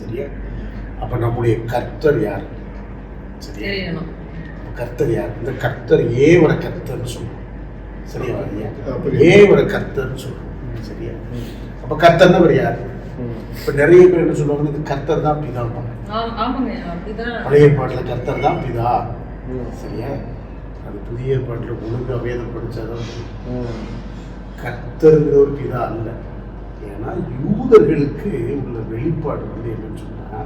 சரியா? அப்ப நம்முடைய கர்த்தர் யார்? சரியா? கர்த்தர் யார்? இந்த கர்த்தர் ஏவர கர்த்தர்னு சொல்றோம். சரியா. ஏவர கர்த்தர்னு சொல்றோம். சரியா? அப்ப கர்த்தர்னா அவர் யார்? இப்ப நிறைய பேர் என்ன சொல்லுவாங்க இது கர்த்தர் தான் அப்படிதான். பழைய ஏற்பாட்டுல கர்த்தர் தான் பிதா. சரியா? அது புதிய ஏற்பாட்டுல ஒழுங்கா வேதம் படிச்சாதான் தெரியும். கர்த்தருங்கிற ஒரு பிதா அல்ல. ஏன்னா யூதர்களுக்கு உள்ள வெளிப்பாடு வந்து என்னன்னு சொன்னா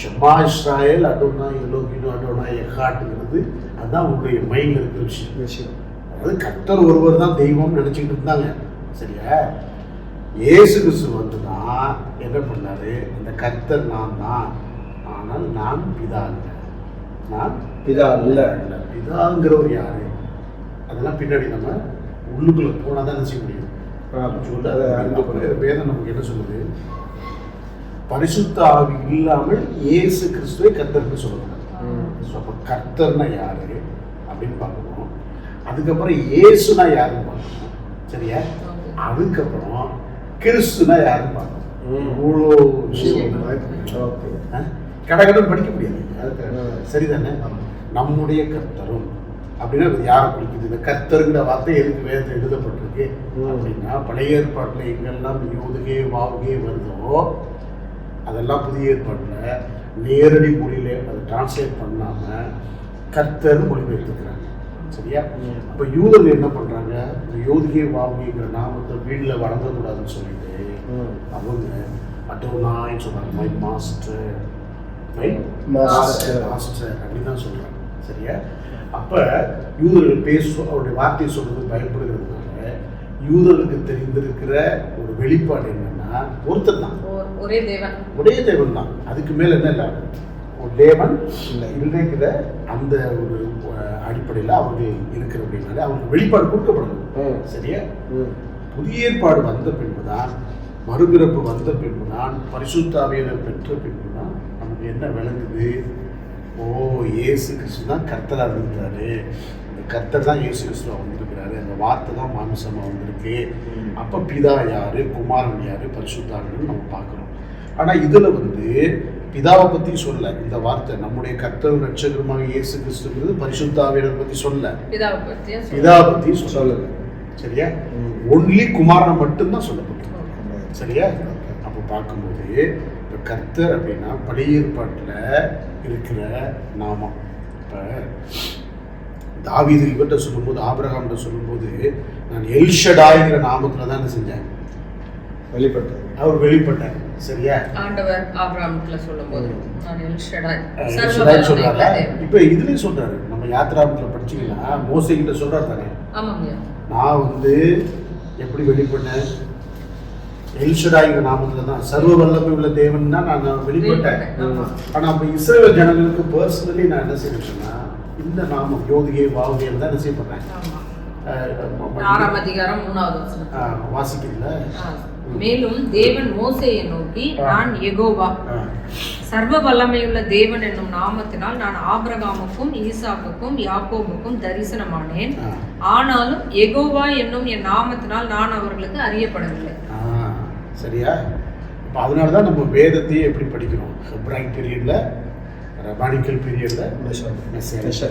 ஷமா இஸ்ராயல் அடோனா எலோகினோ அடோனா எஹாட்டுங்கிறது அதுதான் உங்களுடைய மைண்ட்ல இருக்கிற விஷயம். விஷயம். அதாவது கர்த்தர் ஒருவர் தான் தெய்வம்னு நினைச்சுக்கிட்டு இருந்தாங்க. சரியா? இயேசு கிறிஸ்து வந்து தான் என்ன பண்ணாரு? அந்த கர்த்தர் நான் தான். ஆனால் நான் பிதா இல்லை நான் பிதா அல்ல. இல்லை பிதாங்கிறவர் யாரு? அதெல்லாம் பின்னாடி நம்ம உள்ளுக்குள்ள போனால் தான் செய்ய முடியும்? சொல்ல அதை அறிந்து வேதம் நமக்கு என்ன சொல்லுது? பரிசுத்த ஆவி இல்லாமல் இயேசு கிறிஸ்துவை கர்த்தர்னு சொல்லக்கூடாது. ஸோ அப்போ கர்த்தர்னா யாரு? அப்படின்னு பார்க்கணும். அதுக்கப்புறம் இயேசுனா யாருன்னு பார்க்கணும். சரியா. அதுக்கப்புறம் கிறிஸ்துனா யாருன்னு பார்க்கணும். இவ்வளோ விஷயம். கடகடன் படிக்க முடியாது. சரிதானே? நம்முடைய கர்த்தரும் அப்படின்னா அது யாரை குறிக்குது? இந்த கர்த்தருங்கிற வார்த்தை எதுக்கு வேதத்தில் எழுதப்பட்டிருக்கு. அப்படின்னா பழைய ஏற்பாட்டில் எங்கெல்லாம் யோதுகே வாவுகே வருதோ அதெல்லாம் புதிய ஏற்பாட்டில் நேரடி மொழியில அதை டிரான்ஸ்லேட் பண்ணாம கர்த்தர் மொழிபெயர்த்துக்கிறாங்க சரியா. அப்போ யூதர்கள் என்ன பண்றாங்க? இந்த யோதுகே வாவுகேங்கிற நாமத்தை வீட்டில் வழங்கக்கூடாதுன்னு சொல்லிட்டு அவங்க அட்டோனான்னு சொல்றாங்க. My master my Master. Master அப்படிதான் சொல்றாங்க. சரியா? அப்ப யூதர்கள் பேச அவருடைய வார்த்தையை சொல்றது பயப்படுகிறதுனால யூதர்களுக்கு தெரிந்திருக்கிற ஒரு வெளிப்பாடு என்னன்னா ஒருத்தர் தான். ஒரே தேவன். ஒரே தேவன் தான். அதுக்கு மேல என்ன இல்லை? ஒரு தேவன் இல்லை. இருக்கிற அந்த ஒரு அடிப்படையில் அவர்கள் இருக்கிற அப்படின்னாலே அவங்களுக்கு வெளிப்பாடு கொடுக்கப்படணும். சரியா? புதிய ஏற்பாடு வந்த பின்புதான் மறுபிறப்பு வந்த பின்புதான் பரிசுத்தாவியரை பெற்ற பின்புதான் நமக்கு என்ன விளங்குது? ஓ இயேசு கிறிஸ்து தான் கர்த்தராக இந்த கர்த்தர் தான் இயேசு கிறிஸ்துவா வந்திருக்கிறாரு. அந்த வார்த்தை தான் மாமிசமாக வந்திருக்கு. அப்போ பிதா யாரு? குமாரன் யாரு? பரிசுத்தாவின்னு நம்ம பார்க்குறோம். ஆனால் இதில் வந்து பிதாவை பற்றி சொல்ல. இந்த வார்த்தை நம்முடைய கர்த்தரும் ரட்சகருமாக இயேசு கிறிஸ்துங்கிறது பரிசுத்தாவியரை பற்றி சொல்ல. பிதாவை பற்றி சொல்ல? சொல்லுங்க சரியா. ஒன்லி குமாரனை மட்டும்தான் சொல்லப்பட்டிருக்கு. சரியா? அப்போ பார்க்கும்போது கர்த்தர் அப்படின்னா பழைய ஏற்பாட்டில் இருக்கிற நாமம். இப்போ தாவீது இவர்கிட்ட சொல்லும்போது ஆபிரகாம்கிட்ட சொல்லும்போது நான் எல்ஷடாய்ங்கிற நாமத்தில் தான் என்ன செஞ்சேன்? வெளிப்பட்டது அவர் வெளிப்பட்டார். சரியா? ஆண்டவர் ஆபிரகாமுக்குள்ள சொல்லும்போது. இப்போ இதுலேயும் சொல்றாரு. நம்ம யாத்ராமத்தில் படிச்சீங்கன்னா மோசை கிட்ட சொல்றாரு தானே? ஆமாங்க நான் வந்து எப்படி வெளிப்பட்டேன்? எல்ஷடாய்ங்கிற நாமத்தில் தான். சர்வ வல்லமை உள்ள தேவன் தான் நான் வெளிப்பட்டேன். ஆனால் அப்போ இஸ்ரேல் ஜனங்களுக்கு பர்சனலி நான் என்ன செய்யறேன்னா இந்த நாமம் யோகியே வாவுகேன்னு தான் என்ன செய்யப்படுறேன் அதிகாரம் மூணாவது வாசிக்கிறீங்களா. மேலும் தேவன் மோசேயை நோக்கி. நான் அஹ் சர்வ வல்லமையுள்ள தேவன் என்னும் நாமத்தினால் நான் ஆபிரகாமுக்கும் ஈசாக்குக்கும் யாக்கோபுக்கும் தரிசனமானேன். ஆனாலும் எகோவா என்னும் என் நாமத்தினால் நான் அவர்களுக்கு அறியப்படவில்லை. சரியா? இப்போ அதனால தான் நம்ம வேதத்தையே எப்படி படிக்கிறோம்? ஹெப்ராயிக் பீரியடில் ரபானிக்கல் பீரியடில். மெசேஜ்.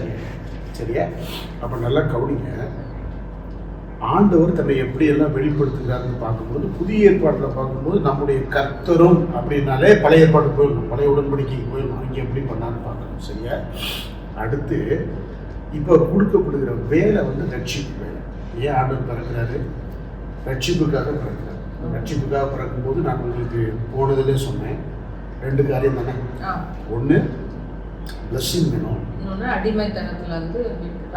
சரியா? அப்போ நல்லா கவனிங்க. ஆண்டவர் தன்னை எப்படி எல்லாம் வெளிப்படுத்துகிறாருன்னு பார்க்கும்போது புதிய ஏற்பாட்டில் பார்க்கும்போது நம்முடைய கர்த்தரும் அப்படின்னாலே பழைய ஏற்பாடு போயிடணும். பழைய உடன்படிக்கைக்கு போயிடணும். அங்கே எப்படி பண்ணான்னு பார்க்கணும். சரியா? அடுத்து இப்போ கொடுக்கப்படுகிற வேலை வந்து ரட்சிப்பு வேலை. ஏன் ஆண்டவர் பிறக்கிறாரு? ரட்சிப்புக்காக பிறக்கிறார். ரட்சிப்புக்காக பிறக்கும்போது நான் உங்களுக்கு போனதிலே சொன்னேன். ரெண்டு காரியம் தானே. ஒன்று பிளஸ்ஸிங் வேணும். அடிமைத்தனத்துல இருந்து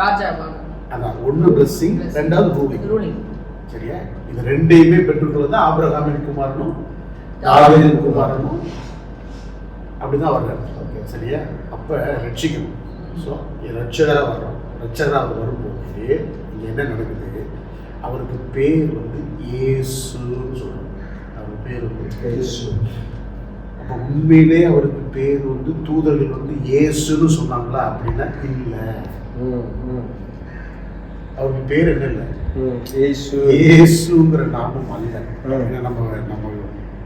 ராஜாவாக. அதான் ஒன்று பிளஸ்ஸிங் ரெண்டாவது ரூலிங் ரூலிங் சரியா? இது ரெண்டையுமே பெற்றுக்கொள்ள தான் ஆபிரகாமின் குமாரனும் தாவீதின் குமாரனும். அப்படிதான் வர்றாரு. Okay. சரியா? அப்போ ரட்சிக்கணும். ஸோ ரட்சகராக வர்றோம். ரட்சகராக வரும்போது இங்கே என்ன நடக்குது? அவருக்கு பேர் வந்து இயேசுன்னு சொல்றோம் அவர் பேர் வந்து இயேசு. அப்போ உண்மையிலே அவருக்கு பேர் வந்து தூதர்கள் வந்து இயேசுன்னு சொன்னாங்களா அப்படின்னா இல்லை அவருக்கு பேர் என்ன இல்லை. இயேசு இயேசுங்கிற நாமம் அல்ல. ஏன்னா நம்ம நம்ம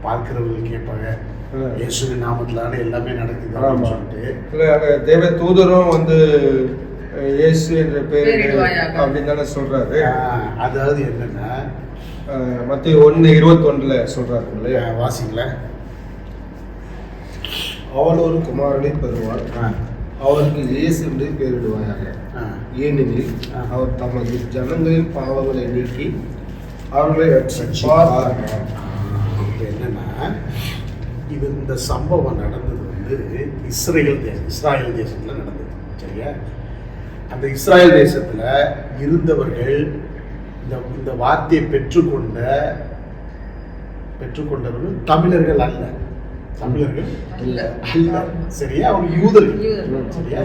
பார்க்கிறவர்கள் கேட்பாங்க. இயேசுவின் நாமத்திலான எல்லாமே நடக்குது அப்படின்னு. சொல்லிட்டு தேவ தூதரும் வந்து இயேசு என்ற பேர். அப்படின்னு தானே சொல்றாரு. அதாவது என்னன்னா மத்திய ஒன்று இருபத்தொன்னுல சொல்றாரு இல்லையா ஆஹ், வாசிங்களேன் அவள் ஒரு குமாரனை பெறுவாள். ஆஹ், அவருக்கு இயேசு என்று பெயரிடுவாயாக. ஏனெனில். அவர் தமது ஜனங்களின் பாவங்களை நீக்கி அவர்களை ரட்சிப்பார். என்னன்னா இது இந்த சம்பவம் நடந்தது வந்து இஸ்ரேல் தேசம் இஸ்ராயல் தேசத்தில் நடந்தது. சரியா? அந்த இஸ்ராயல் தேசத்தில் இருந்தவர்கள் இந்த இந்த வார்த்தையை பெற்றுக்கொண்ட பெற்றுக்கொண்டவர்கள் தமிழர்கள் அல்ல. தமிழர்கள் இல்ல. அல்ல. சரியா? அவங்க யூதர்கள். சரியா?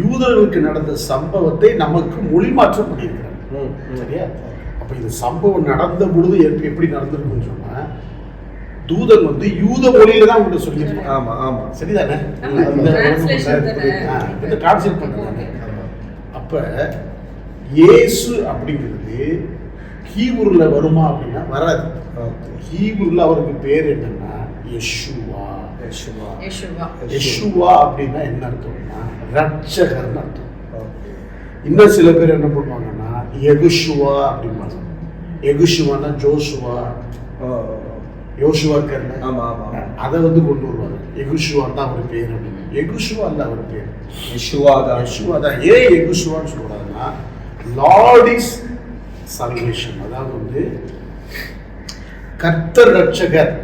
யூதர்களுக்கு நடந்த சம்பவத்தை நமக்கு மொழி மாற்றம் பண்ணியிருக்கிறாங்க. சரியா? அப்ப இந்த சம்பவம் நடந்த பொழுது எப்படி நடந்திருக்குன்னு சொன்னா தூதன் வந்து யூத மொழியில தான் உங்கள்கிட்ட சொல்லியிருப்பான். ஆமா ஆமா. சரிதானே? இந்த டிரான்ஸ்லேட் பண்றாங்க அப்ப இயேசு அப்படிங்கிறது ஹீப்ருல வருமா அப்படின்னா வராது. ஹீப்ருல அவருக்கு பேர் என்னன்னா யெஷுவா. யேசுவா யெஷுவா. அப்படின்னா என்ன அர்த்தம்னா ரட்சகர்னு அர்த்தம். இன்னும் சில பேர் என்ன பண்ணுவாங்கன்னா எகுஷுவா அப்படிம்பாங்க. எகுஷுவானா ஜோஷுவா. ஓ யோசுவா இருக்கார்ல ஆமா ஆமா ஆமா. அதை வந்து கொண்டு வருவாங்க எகுஷுவா தான் அவர் பேர் அப்படின்னு. எகுஷுவா அல்ல அவர் பேர். யேசுவா தான். யெஷுவா தான். ஏன் எகுஷுவான்னு சொல்றாங்கன்னா லார்ட் இஸ் சல்வேஷன் அதாவது வந்து கர்த்தர் ரட்சகர்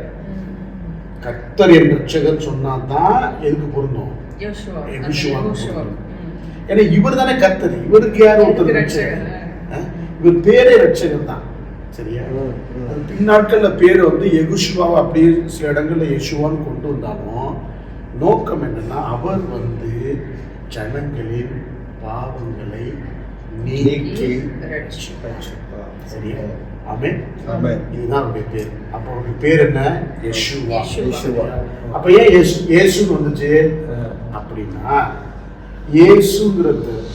கர்த்தர் என் ரட்சகர் சொன்னா தான் எதுக்கு பொருந்தும்? யோசுவா. யெகோஷுவா. யோசுவா. ம். ஏன்னா இவர் தானே கர்த்தர். இவருக்கு யார் ஒருத்தர் ரட்சகர்? இவர் பேரே ரட்சகர் தான். சரியா? பின்னாட்கள்ல பேர் வந்து எகுஷுவாவை அப்படியே சில இடங்கள்ல யெஷுவான்னு கொண்டு வந்தாலும் நோக்கம் என்னன்னா அவர் வந்து ஜனங்களின் பாவங்களை நீக்கி. சரியா? ஆமென். இதுதான் அவருடைய பேர். அப்போ அவருடைய பேர் என்ன? யெஷுவா யெஷுவா. அப்ப ஏன் இயேசு இயேசுன்னு வந்துச்சு. அப்படின்னா இயேசுங்கிற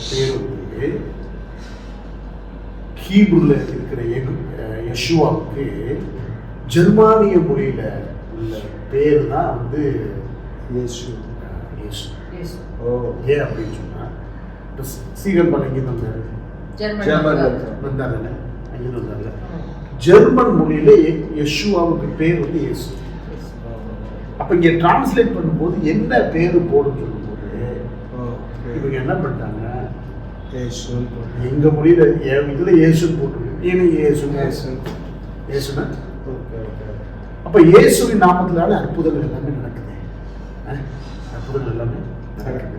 பேர் வந்து ஹீப்ருல இருக்கிற எகு- யெஷுவாவுக்கு ஜெர்மானிய மொழியில உள்ள பேர் தான் வந்து இயேசு. இயேசு. ஓ. ஏன் அப்படின்னு சொன்னா இப்போ சீகன் பண்ண இங்கே வந்தாரு. வந்தாருல்ல அங்கே வந்தாருல்ல ம். ஜெர்மன் மொழியில யெஷுவாவுக்கு பேர் வந்து இயேசு. அப்ப இங்க டிரான்ஸ்லேட் பண்ணும்போது என்ன பேரு போடுன்னு சொல்லும்போது இவங்க என்ன பண்ணிட்டாங்க? இயேசுன்னு போட்டு. எங்க மொழியில ஏ- இதுல இயேசுன்னு போட்டுருக்கு ஏன்னு இயேசு இயேசு. இயேசுனா ஓகே ஓகே. அப்ப இயேசுவின் நாமத்திலான அற்புதங்கள் எல்லாமே நடக்குது. அற்புதங்கள் எல்லாமே நடக்குது.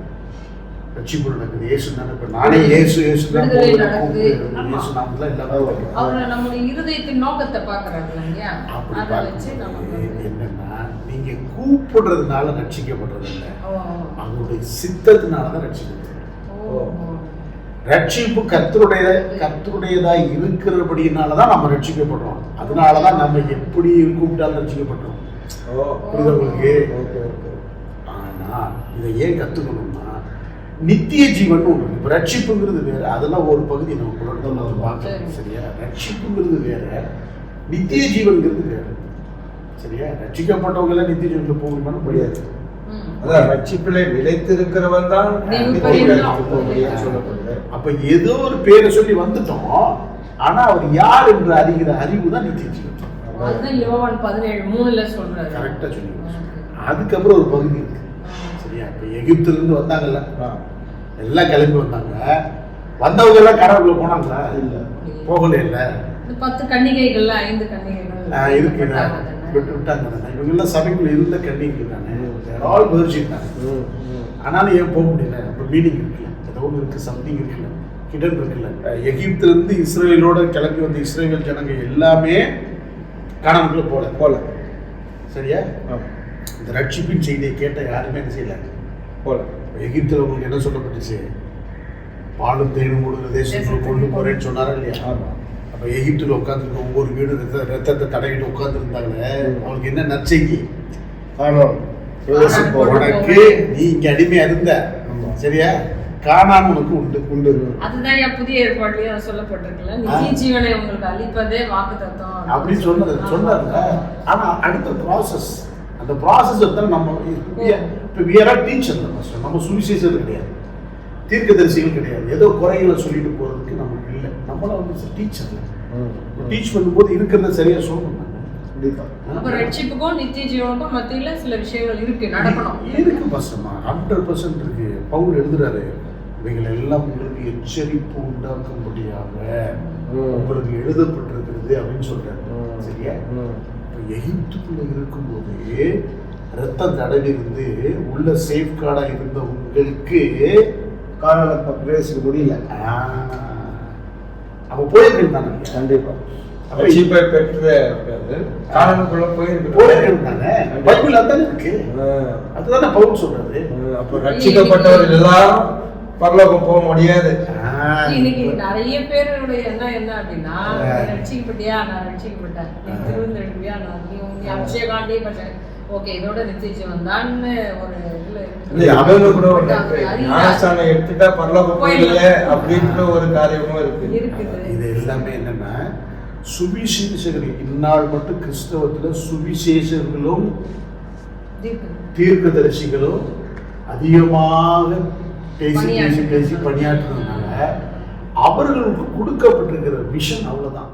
ரட்சிப்பு நடக்குது. இயேசு தானே இப்ப நானே இயேசு இயேசு தான். இயேசு நாமத்துல எல்லாமே நடக்குது. அவர் நம்முடைய இருதயத்தின் நோக்கத்தை பாக்குறாங்க இல்லையா? என்னன்னா நீங்க கூப்பிடுறதுனால ரட்சிக்கப்படுறது இல்லை அவருடைய சித்தத்தினால தான் ஓ. ரட்சிப்பு கர்த்தருடைய கர்த்தருடையதா இருக்கிறபடினால தான் நம்ம ரட்சிக்கப்படுறோம் அதனால தான் நம்ம எப்படி கூப்பிட்டாலும் ரட்சிக்கப்படுறோம் உங்களுக்கு? Okay okay. ஆனா இதை ஏன் கத்துக்கணும்னா நித்திய ஜீவன் ஒன்று இப்போ ரட்சிப்புங்கிறது வேற அதெல்லாம் ஒரு பகுதி நம்ம நம்ம பார்க்கணும் சரியா? ரட்சிப்புங்கிறது வேற நித்திய ஜீவன்கிறது வேற. சரியா? ரட்சிக்கப்பட்டவங்க எல்லாம் நித்திய ஜீவனில் போகணும்னு முடியாது. அதான். ரட்சிப்பிலே நிலைத்திருக்கிறவன் தான். சொல்லப்படுது அப்ப ஏதோ ஒரு பேரை சொல்லி வந்துட்டோம். ஆனா அவர் யார் என்று அறிகிற அறிவு தான் நித்திய ஜீவன் கரெக்டா சொல்லி அதுக்கப்புறம் ஒரு பகுதி இருக்கு. சரியா? இப்ப எகிப்துல இருந்து வந்தாங்கல்ல. எல்லாம் கிளம்பி வந்தாங்க. வந்தவங்க எல்லாம் கடவுளுக்குள்ள போனாங்களா? இல்ல. போகல இல்ல பத்து கன்னிகைகள்ல ஐந்து கன்னிகைகள். இருக்கு. விட்டு விட்டாங்க தானே. இவங்க எல்லாம் சபைக்குள்ள இருந்த கண்ணிகள் தானே. ஆல் வெர்ஜின் தானே. ஆனாலும் ஏன் போக முடியல? இப்போ மீனிங் இருக்குல்ல. ஏதோ ஒன்று இருக்கு சம்திங் இருக்குல்ல. கிடன் இருக்குல்ல. அஹ் எகிப்துல இருந்து இஸ்ரேலோட கிளம்பி வந்த இஸ்ரேல் ஜனங்க எல்லாமே காணாமக்குள்ள போல. போல. சரியா. இந்த ரட்சிப்பின் செய்தியை கேட்ட யாருமே என்ன செய்யல. போல. எகிப்துல உங்களுக்கு என்ன சொல்லப்பட்டுச்சு? பாலும் தேனும் கொடுக்குற தேசத்துக்கு கொண்டு போறேன்னு சொன்னாரா இல்லையா? ஆமா. அப்ப எகிப்துல உட்காந்துருக்க ஒவ்வொரு வீடு ரத்த ரத்தத்தை தடவிட்டு உட்காந்துருந்தாங்களே. அவங்களுக்கு என்ன நற்செய்தி. உனக்கு நீ இங்க அடிமையா இருந்த. சரியா? காணாம உனக்கு உண்டு. உண்டு. அதுதான் என் புதிய ஏற்பாடுலயும் சொல்லப்பட்டிருக்குல்ல. நித்திய ஜீவனை உங்களுக்கு அளிப்பதே வாக்கு தத்துவம் அப்படின்னு சொன்னது சொன்னார்ல. ஆனா அடுத்த ப்ராசஸ் அந்த ப்ராசஸ் தான் நம்ம இப்போ வியரா டீச்சர் நம்ம நம்ம சுவிசேஷர் கிடையாது. தீர்க்கதரிசிகள் கிடையாது. ஏதோ குறைகளை சொல்லிட்டு போறதுக்கு நமக்கு இல்லை. நம்மளாம் வந்து டீச்சர் டீச் பண்ணும்போது இருக்கிறத சரியா சொல்லணும் சில விஷயங்கள் இருக்கு நடக்கணும். இருக்கு பசமா ஹண்ட்ரட் பர்சன்ட் இருக்கு. பவுல் எழுதுறாரு இவைகள் எல்லாம் உங்களுக்கு எச்சரிப்பு உண்டாக்கும்படியாக. உங்களுக்கு எழுதப்பட்டிருக்கிறது அப்படின்னு சொல்றாரு. சரியா. இப்போ எகிப்துக்குள்ள இருக்கும்போது ரத்தம் தடவி இருந்து உள்ள சேஃப்கார்டா இருந்த உங்களுக்கு காணல பிரவேசிக்க முடியல. ஆ, அப்ப போயிருக்கேன் தானே. கண்டிப்பா. அப்ப ரட்சிப்பை பெற்று காலனுக்குள்ள போயிருக்கு போயிருக்கேன் தானே. பைபிள் அதானே இருக்கு. அதுதானே பவுல் சொல்றாரு அப்ப ரட்சிக்கப்பட்டவர்கள் எல்லாரும் பரலோகம் போக முடியாது. இன்னைக்கு நிறைய பேருடைய எண்ணம் என்ன அப்படின்னா ரட்சிக்கப்பட்டியா? நான் ரட்சிக்கப்பட்டேன். நீ திருவந்தெடுப்பியா நான் நீ அபிஷேகாண்டே பட்டேன் ஓகே இதோட நித்திய ஜீவன் தான்னு ஒரு அவங்க கூட ஞானஸ்தானம் எடுத்துட்டா பரலோகம் போயிடல அப்படின்ற ஒரு காரியமும் இருக்கு. இருக்குது. இது எல்லாமே என்னன்னா சுவிசேஷகர்கள் இந்நாள் மட்டும் கிறிஸ்தவத்துல சுவிசேஷர்களும். தீர்க்கதரிசிகளும் அதிகமாக பேசி. பேசி பணியாற்றுறதுனால அவர்களுக்கு கொடுக்கப்பட்டிருக்கிற விஷன் அவ்வளவுதான்.